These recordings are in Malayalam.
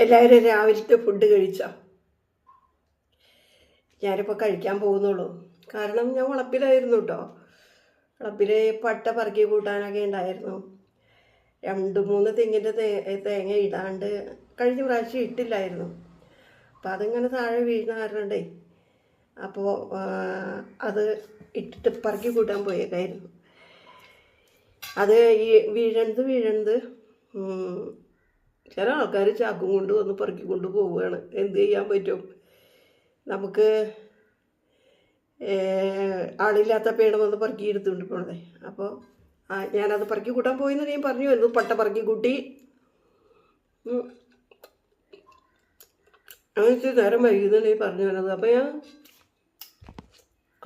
എല്ലാവരും രാവിലത്തെ ഫുഡ് കഴിച്ചോ? ഞാനിപ്പോൾ കഴിക്കാൻ പോകുന്നുള്ളൂ. കാരണം ഞാൻ വളപ്പിലായിരുന്നു കേട്ടോ വളപ്പിൽ പട്ട പറക്കി കൂട്ടാനൊക്കെ ഉണ്ടായിരുന്നു രണ്ട് മൂന്ന് തെങ്ങിന്റെ തേ തേങ്ങ ഇടാണ്ട് കഴിഞ്ഞ പ്രാവശ്യം ഇട്ടില്ലായിരുന്നു. അപ്പം അതിങ്ങനെ താഴെ വീഴുന്ന കാരണണ്ടേ അപ്പോൾ അത് ഇട്ടിട്ട് പറക്കി കൂട്ടാൻ പോയേക്കായിരുന്നു. അത് ഈ വീഴണത് വീഴണത് ചില ആൾക്കാർ ചാക്കും കൊണ്ട് വന്ന് പെറുക്കി കൊണ്ട് പോവുകയാണ്. എന്ത് ചെയ്യാൻ പറ്റും? നമുക്ക് ആളില്ലാത്ത പേടം വന്ന് പെറുക്കി എടുത്തുകൊണ്ട് പോണതേ. അപ്പോൾ ഞാനത് പറക്കി കൂട്ടാൻ പോയിന്ന് ഞാൻ പറഞ്ഞു. വരുന്നു പട്ട പറക്കി കൂട്ടി. അങ്ങനെ നേരം വൈകുന്നുണ്ടെങ്കിൽ പറഞ്ഞു വരുന്നത് അപ്പോൾ ഞാൻ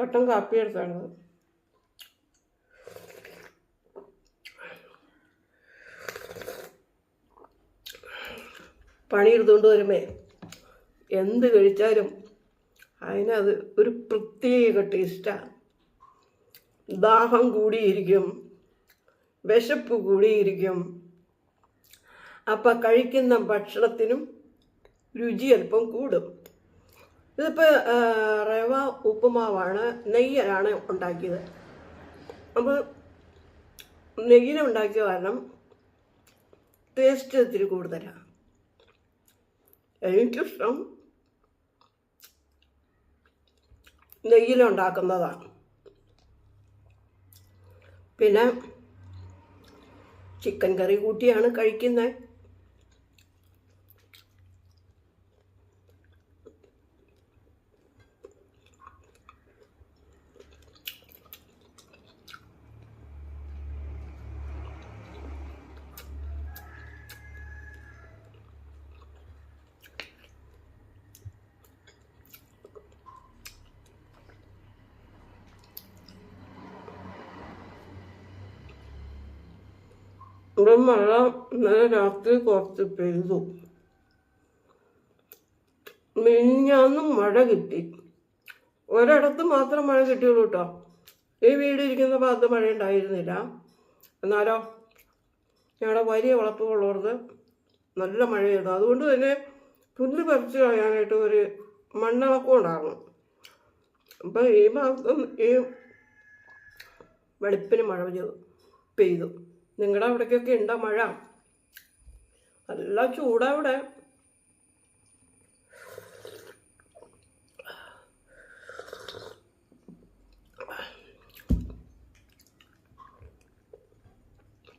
കട്ടൻ കാപ്പി എടുത്താണ്. പണിയെടുത്തുകൊണ്ട് വരുമ്പേ എന്ത് കഴിച്ചാലും അതിനത് ഒരു പ്രത്യേക ടേസ്റ്റാണ് ദാഹം കൂടിയിരിക്കും വിശപ്പ് കൂടിയിരിക്കും. അപ്പം കഴിക്കുന്ന ഭക്ഷണത്തിനും രുചി അല്പം കൂടും. ഇതിപ്പോൾ റവ ഉപ്പുമാവാണ് നെയ്യാണ് ഉണ്ടാക്കിയത്. അപ്പോൾ നെയ്യിനെ ഉണ്ടാക്കിയ കാരണം ടേസ്റ്റ് ഇത്തിരി കൂടുതലാണ് എനിക്കിഷ്ടം നെയ്യിലുണ്ടാക്കുന്നതാണ് പിന്നെ ചിക്കൻ കറി കൂട്ടിയാണ് കഴിക്കുന്നത് ഇവിടെ മഴ ഇന്നലെ രാത്രി കുറച്ച് പെയ്തു. മിനിഞ്ഞാന്നും മഴ കിട്ടി. ഒരിടത്ത് മാത്രം മഴ കിട്ടിയുള്ളൂ കേട്ടോ ഈ വീട് ഇരിക്കുന്ന ഭാഗത്ത് മഴ ഉണ്ടായിരുന്നില്ല. എന്നാലോ ഞങ്ങളുടെ വലിയ വളപ്പുള്ളവർക്ക് നല്ല മഴയായിരുന്നു അതുകൊണ്ട് തന്നെ പുല്ല് പറിച്ച് കളയാനായിട്ട് ഒരു മണ്ണിളക്കം ഉണ്ടായിരുന്നു. അപ്പം ഈ ഭാഗത്തും ഈ വെളുപ്പിന് മഴ പെയ്തു. നിങ്ങളുടെ അവിടേക്കൊക്കെ ഉണ്ടോ മഴ? നല്ല ചൂടാ ഇവിടെ